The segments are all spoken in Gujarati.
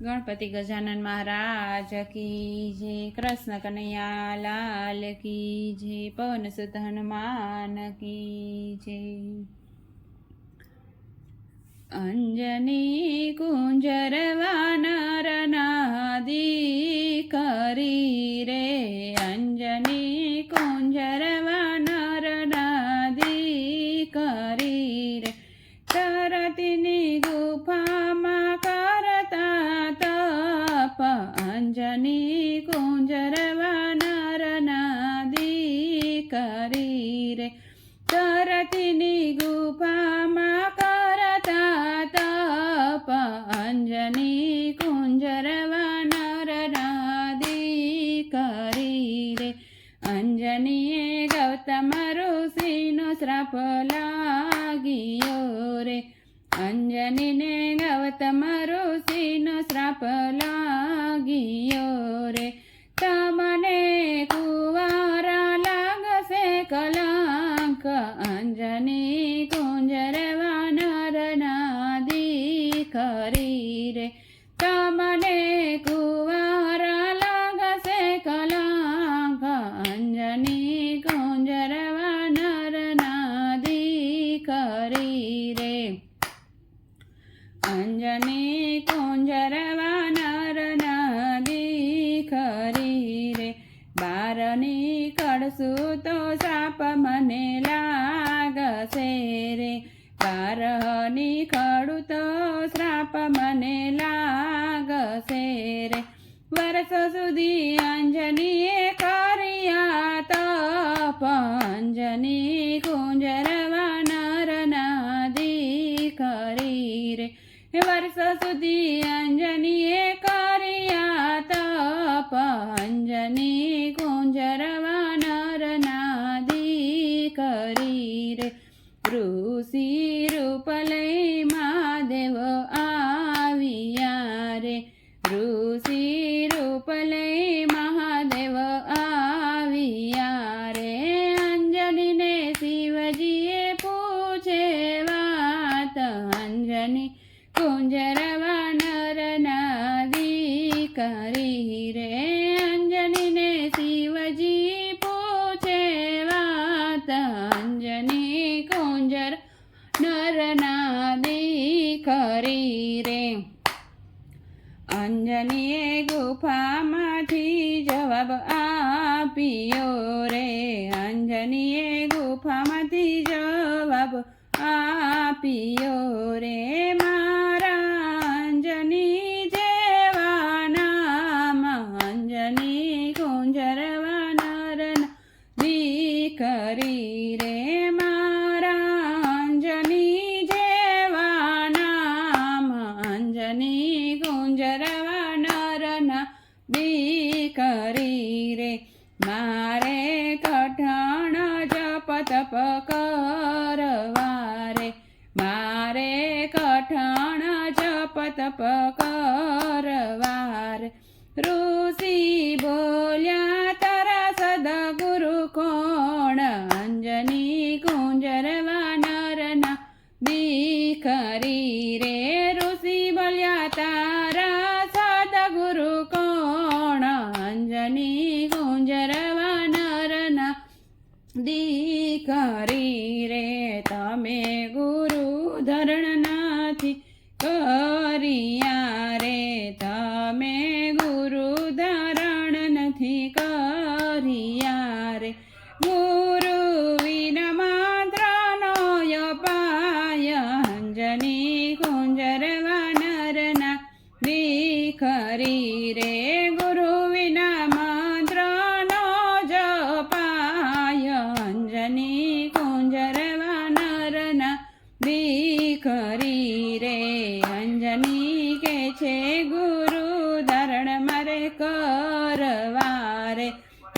ગણપતિ ગજાનન મહારાજ કી જે કૃષ્ણ કનૈયા લાલ કી જે પવન સુત હનુમાન કી જે અંજની કુંજર વાનર નાદી કરી રે. અંજની કુંજર વાનર નાદી કરી રે. તરતીની ગુફામાં અંજનીને ગૌતમ ઋષિનો શ્રાપ લાગ્યો રે. તમને કુવારા લાગશે કલાંક, અંજની કુંજર વાનર નાદી કરી રે. નીકળશું તો સાપ મને લાગશે રે. બાર નીકળું તો શ્રાપ મને લાગશે રે. વર્ષ સુધી અંજનીએ કર્યા તપ. અંજની કુંજર વાનર નાદી કરી રે. વર્ષ સુધી અંજનીએ કર્યા તપ. અંજની કુંજર રે ઋષિ રૂપ લઈ મહાદેવ આવ્યા રે. ઋષિ રૂપલય મહાદેવ આવ્યા રે. અંજનીને શિવજીએ પૂછે વાત. અંજની કુંજરવા નર નાદી કરી રે. અંજનીને શિવજી પૂછે વાત. ગુફામાંથી જવાબ આપ્યો રે મારા અંજની જેવાના, અંજની કુંજર વાનર દીકરી રે મારા, અંજની જેવાના, અંજની કુંજર વાનરના દીકરી રે. મારે કઠણ તપ કરવા રે મારે કઠણ જપ તપ કરવા રે ઋષિ બોલ્યા તારા સદગુરુ કોણ? અંજની કુંજર વાનરના દીખરી રે. ઋષિ બોલ્યા તારા સદગુરુ કોણ? અંજની વાનરના દીકરી રે તમે ગુરુ ધરણનાથી નથી કર્યા રે. તમે ગુરુ ધરણ નથી કરિયા રે. ગુરુ કરવા રે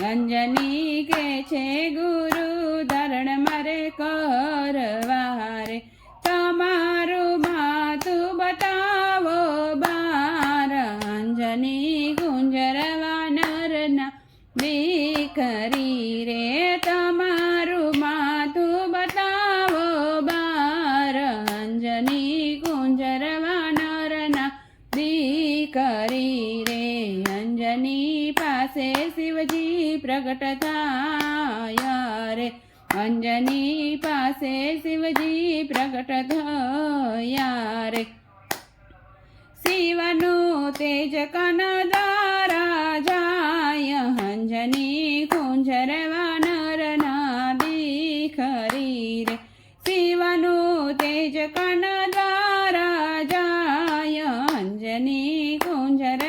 અંજની કે છે ગુરુ ધરણ મારે કરવારે તમારું માતું બતાવો બાર અંજની ગુંજરવા નરના દીકરી પ્રગટ થયા રે અંજની પાસે શિવજી પ્રગટ થયા રે શિવનું તેજ કન દ્વારા જાય અંજની કુંજર વાનર ના દીખરી રે શિવનું તેજ કન દ્વારા જાય અંજની કુંજર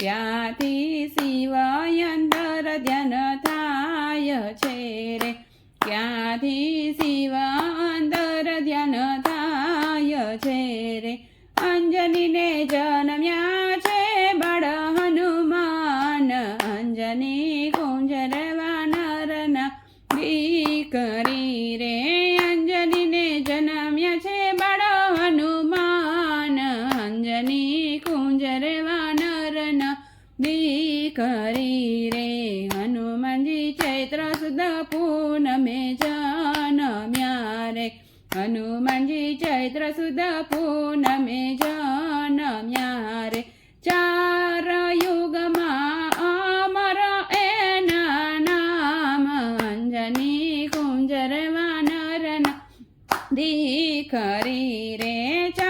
ત્યાંથી શિવ હનુમાનજી ચૈત્ર સુદ પૂનમે જનમ્યા રે ચાર યુગમાં અમર એના નામ અંજની કુંજર વાનરના દીકરી રે ચાર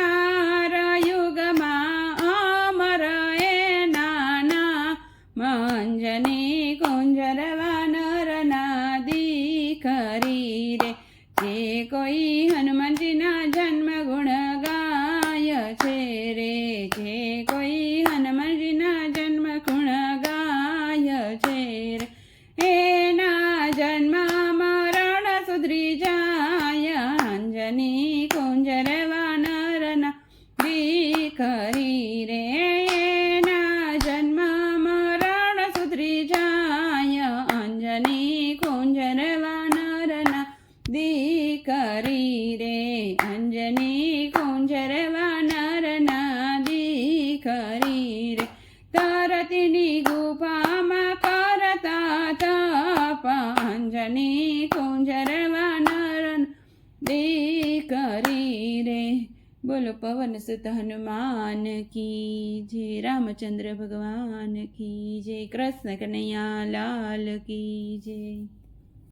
హనుమంతి నా દીકરી રે, અંજની કુંજર વાનરના દીકરી રે. તરતીની ગુફામાં કરતા તપ અંજની કુંજર દી કરી રે. બોલો, પવન સુત હનુમાન કી જય, રામચંદ્ર ભગવાન કી જય, કૃષ્ણ કનૈયા લાલ કી જય.